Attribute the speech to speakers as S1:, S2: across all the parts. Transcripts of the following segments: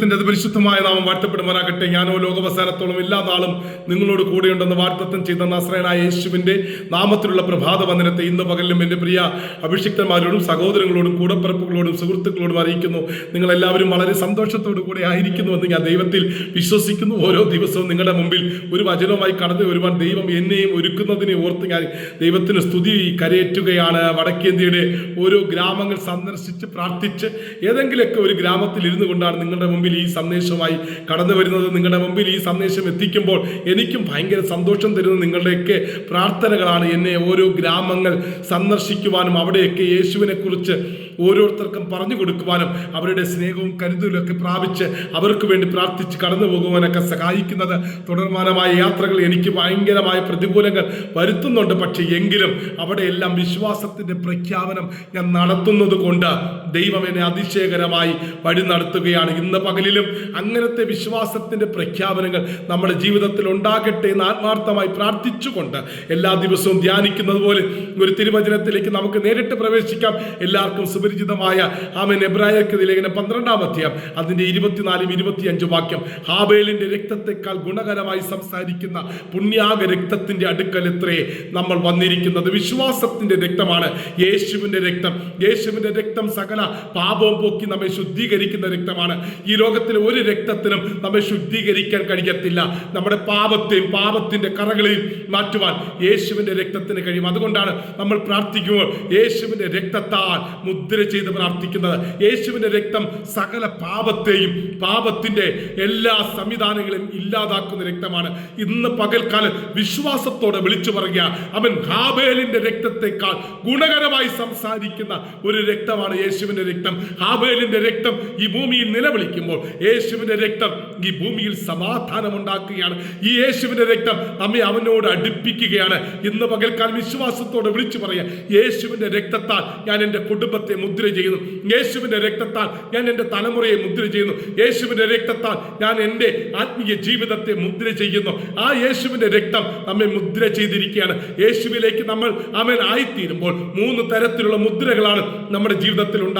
S1: ദൈവത്തിന്റെ പരിശുദ്ധമായ നാമം വാഴ്ത്തപ്പെടുമാറാകട്ടെ. ഞാനോ ലോകവസാനത്തോളം എല്ലാ നാളും നിങ്ങളോട് കൂടെയുണ്ടെന്ന് വാഗ്ദത്തം ചെയ്ത നസ്രയനായ യേശുവിന്റെ നാമത്തിലുള്ള പ്രഭാത വന്ദനത്തെ ഇന്ന് പകലിലും എന്റെ പ്രിയ അഭിഷിക്തന്മാരോടും സഹോദരങ്ങളോടും കൂടപ്പിറപ്പുകളോടും സുഹൃത്തുക്കളോടും അറിയിക്കുന്നു. നിങ്ങളെല്ലാവരും വളരെ സന്തോഷത്തോടു കൂടെ ആയിരിക്കുന്നു എന്ന് ഞാൻ ദൈവത്തിൽ വിശ്വസിക്കുന്നു. ഓരോ ദിവസവും നിങ്ങളുടെ മുമ്പിൽ ഒരു വചനവുമായി കടന്നു വരുവാൻ ദൈവം എന്നെയും ഒരുക്കുന്നതിനെ ഓർത്ത് ഞാൻ ദൈവത്തിന് സ്തുതി കരയേറ്റുകയാണ്. വടക്കേന്ത്യയുടെ ഓരോ ഗ്രാമങ്ങൾ സന്ദർശിച്ച് പ്രാർത്ഥിച്ച് ഏതെങ്കിലുമൊക്കെ ഒരു ഗ്രാമത്തിൽ ഇരുന്നു കൊണ്ടാണ് നിങ്ങളുടെ മുമ്പിൽ ഈ സന്ദേശമായി കടന്നു വരുന്നത് നിങ്ങളുടെ മുമ്പിൽ ഈ സന്ദേശം എത്തിക്കുമ്പോൾ എനിക്കും ഭയങ്കര സന്തോഷം തരുന്ന നിങ്ങളുടെയൊക്കെ പ്രാർത്ഥനകളാണ് എന്നെ ഓരോ ഗ്രാമങ്ങൾ സന്ദർശിക്കുവാനും അവിടെയൊക്കെ യേശുവിനെക്കുറിച്ച് ഓരോരുത്തർക്കും പറഞ്ഞു കൊടുക്കുവാനും അവരുടെ സ്നേഹവും കരുതലും പ്രാപിച്ച് അവർക്ക് വേണ്ടി പ്രാർത്ഥിച്ച് കടന്നു പോകുവാനൊക്കെ സഹായിക്കുന്നത് തുടർമാനമായ യാത്രകൾ എനിക്ക് ഭയങ്കരമായ പ്രതികൂലങ്ങൾ വരുത്തുന്നുണ്ട്. പക്ഷേ എങ്കിലും അവിടെയെല്ലാം വിശ്വാസത്തിന്റെ പ്രഖ്യാപനം ഞാൻ നടത്തുന്നത് കൊണ്ട് ദൈവം എന്നെ അതിശയകരമായി വഴി നടത്തുകയാണ്. ഇന്ന് പകലിലും അങ്ങനത്തെ വിശ്വാസത്തിന്റെ പ്രഖ്യാപനങ്ങൾ നമ്മുടെ ജീവിതത്തിൽ ഉണ്ടാകട്ടെ എന്ന് ആത്മാർത്ഥമായി പ്രാർത്ഥിച്ചുകൊണ്ട് എല്ലാ ദിവസവും ധ്യാനിക്കുന്നത് പോലെ ഒരു തിരുവചനത്തിലേക്ക് നമുക്ക് നേരിട്ട് പ്രവേശിക്കാം. എല്ലാവർക്കും സുപരിചിതമായ ആമൻ. എബ്രായർക്ക് ലേഖനം പന്ത്രണ്ടാം അധ്യായം അതിന്റെ ഇരുപത്തിനാലും ഇരുപത്തിയഞ്ചും വാക്യം. ഹാബേലിന്റെ രക്തത്തെക്കാൾ ഗുണകരമായി സംസാരിക്കുന്ന പുണ്യാക രക്തത്തിന്റെ അടുക്കൽ എത്രേ നമ്മൾ വന്നിരിക്കുന്നത്. വിശ്വാസത്തിന്റെ രക്തമാണ് യേശുവിന്റെ രക്തം. യേശുവിന്റെ രക്തം സകല പാപവും പോക്കി നമ്മെ ശുദ്ധീകരിക്കുന്ന രക്തമാണ്. ഈ ലോകത്തിലെ ഒരു രക്തത്തിനും നമ്മെ ശുദ്ധീകരിക്കാൻ കഴിയത്തില്ല. നമ്മുടെ പാപത്തെയും പാപത്തിന്റെ കറകളെയും മാറ്റുവാൻ യേശുവിന്റെ രക്തത്തിന് കഴിയും. അതുകൊണ്ടാണ് നമ്മൾ പ്രാർത്ഥിക്കുമ്പോൾ യേശുവിന്റെ രക്തത്താൽ മുദ്ര ചെയ്ത് പ്രാർത്ഥിക്കുന്നത്. യേശുവിന്റെ രക്തം സകല പാപത്തെയും പാപത്തിന്റെ എല്ലാ സംവിധാനങ്ങളെയും ഇല്ലാതാക്കുന്ന രക്തമാണ്. ഇന്ന് പകൽക്കാലം വിശ്വാസത്തോടെ വിളിച്ചു പറയുക അവൻ ഹാബേലിന്റെ രക്തത്തെക്കാൾ ഗുണകരമായി സംസാരിക്കുന്ന ഒരു രക്തമാണ് യേശുവിന്റെ രക്തം ഹാബേലിന്റെ രക്തം ഈ ഭൂമിയിൽ നിലവിളിക്കുമ്പോൾ യേശുവിന്റെ രക്തം ഈ ഭൂമിയിൽ സമാധാനം ഉണ്ടാക്കുകയാണ് ഈ യേശുവിന്റെ രക്തം നമ്മെ അവനോട് അടുപ്പിക്കുകയാണ്. ഇന്ന് പകൽക്കാലം വിശ്വാസത്തോടെ വിളിച്ചു പറയാം യേശുവിന്റെ രക്തത്താൽ ഞാൻ എന്റെ കുടുംബത്തെ മുദ്ര ചെയ്യുന്നു. യേശുവിന്റെ രക്തത്താൽ ഞാൻ എന്റെ തലമുറയെ മുദ്ര ചെയ്യുന്നു. യേശുവിന്റെ രക്തത്താൽ ഞാൻ എന്റെ ആത്മീയ ജീവിതത്തെ മുദ്ര ചെയ്യുന്നു. ആ യേശുവിന്റെ രക്തം നമ്മെ മുദ്ര ചെയ്തിരിക്കുകയാണ്. യേശുവിലേക്ക് നമ്മൾ അവൻ ആയിത്തീരുമ്പോൾ മൂന്ന് തരത്തിലുള്ള മുദ്രകളാണ് നമ്മുടെ ജീവിതത്തിൽ ഉണ്ടാകുന്നത്.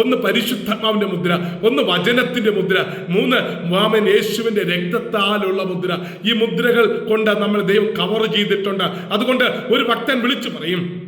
S1: ഒന്ന് പരിശുദ്ധാത്മാവിന്റെ മുദ്ര ഒന്ന് വചനത്തിന്റെ മുദ്ര മൂന്ന് മാമൻ യേശുവിന്റെ രക്തത്താലുള്ള മുദ്ര. ഈ മുദ്രകൾ കൊണ്ട് നമ്മൾ ദൈവം കവർ ചെയ്തിട്ടുണ്ട്. അതുകൊണ്ട് ഒരു ഭക്തൻ വിളിച്ചു പറയും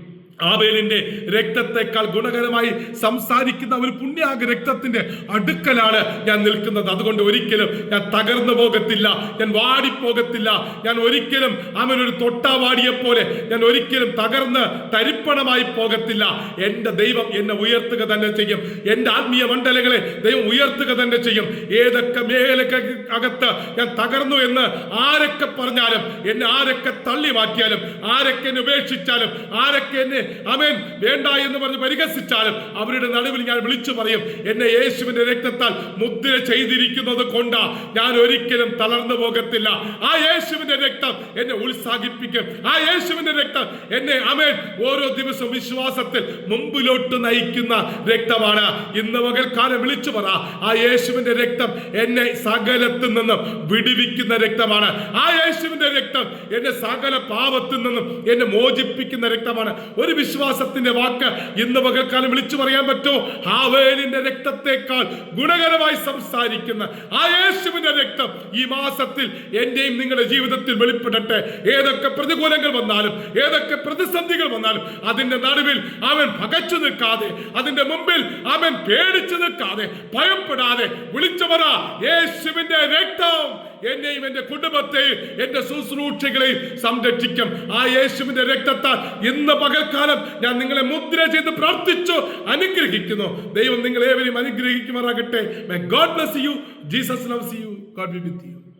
S1: ആബേലിന്റെ രക്തത്തെക്കാൾ ഗുണകരമായി സംസാരിക്കുന്ന ഒരു പുണ്യാഗ രക്തത്തിന്റെ അടുക്കലാണ് ഞാൻ നിൽക്കുന്നത്. അതുകൊണ്ട് ഒരിക്കലും ഞാൻ തകർന്നു പോകത്തില്ല. ഞാൻ വാടിപ്പോകത്തില്ല. ഞാൻ ഒരിക്കലും അവനൊരു തൊട്ടാവാടിയെ പോലെ ഞാൻ ഒരിക്കലും തകർന്ന് തരിപ്പണമായി പോകത്തില്ല. എന്റെ ദൈവം എന്നെ ഉയർത്തുക തന്നെ ചെയ്യും. എന്റെ ആത്മീയ മണ്ഡലങ്ങളെ ദൈവം ഉയർത്തുക തന്നെ ചെയ്യും. ഏതൊക്കെ മേഖലക്ക് അകത്ത് ഞാൻ തകർന്നു എന്ന് ആരൊക്കെ പറഞ്ഞാലും എന്നെ ആരൊക്കെ തള്ളി മാറ്റിയാലും ആരൊക്കെ എന്നെ ഉപേക്ഷിച്ചാലും ആരൊക്കെ എന്നെ അവൻ വേണ്ട എന്ന് പറഞ്ഞ് പരിഹസിച്ചാലും അവരുടെ നടുവിൽ ഞാൻ വിളിച്ചു പറയും എന്നെ യേശുവിന്റെ രക്തത്താൽ മുദ്ര ചെയ്തിരിക്കുന്നത് കൊണ്ടാ ഞാൻ ഒരിക്കലും തളർന്നു പോകത്തില്ല. ആ യേശുവിന്റെ രക്തം എന്നെ ഉത്സാഹിപ്പിക്കും. ആ യേശുവിന്റെ രക്തം എന്നെ അമേൻ ഓരോ ദിവസവും വിശ്വാസത്തിൽ മുമ്പിലോട്ട് നയിക്കുന്ന രക്തമാണ്. ഇന്ന് പകൽക്കാലം വിളിച്ചു പറ ആ യേശുവിന്റെ രക്തം എന്നെ സകലത്തിൽ നിന്നും വിടുവിക്കുന്ന രക്തമാണ്. ആ യേശുവിന്റെ രക്തം എന്നെ സകല പാപത്തിൽ നിന്നും എന്നെ മോചിപ്പിക്കുന്ന രക്തമാണ്. ഒരു വിശ്വാസത്തിന്റെ വാക്ക് ഇന്ന് പകൽക്കാലം വിളിച്ചു പറയാൻ പറ്റോ? ഹാവേലിന്റെ രക്തത്തെക്കാൾ ഗുണകരമായി സംസാരിക്കുന്ന ആ യേശുവിന്റെ രക്തം ഈ മാസത്തിൽ എന്റെയും നിങ്ങളുടെ ജീവിതത്തിൽ വെളിപ്പെടട്ടെ. ഏതൊക്കെ പ്രതികൂലങ്ങൾ വന്നാലും ഏതൊക്കെ പ്രതിസന്ധികൾ വന്നാലും അതിന്റെ നടുവിൽ അവൻ പകച്ചു നിൽക്കാതെ അതിന്റെ മുമ്പിൽ അവൻ പേടിച്ചു നിൽക്കാതെ ഭയപ്പെടാതെ വിളിച്ചു പറ യേശുവിന്റെ രക്തം എന്നെയും എന്റെ കുടുംബത്തെയും എന്റെ ശുശ്രൂഷകളെയും സംരക്ഷിക്കും. ആ യേശുവിന്റെ രക്തത്താൽ ഇന്ന് പകൽക്കാലം ഞാൻ നിങ്ങളെ മുദ്ര ചെയ്ത് പ്രാർത്ഥിച്ചു അനുഗ്രഹിക്കുന്നു. ദൈവം നിങ്ങളേവരെയും അനുഗ്രഹിക്കുമാറാകട്ടെ. God bless you Jesus loves you God be with you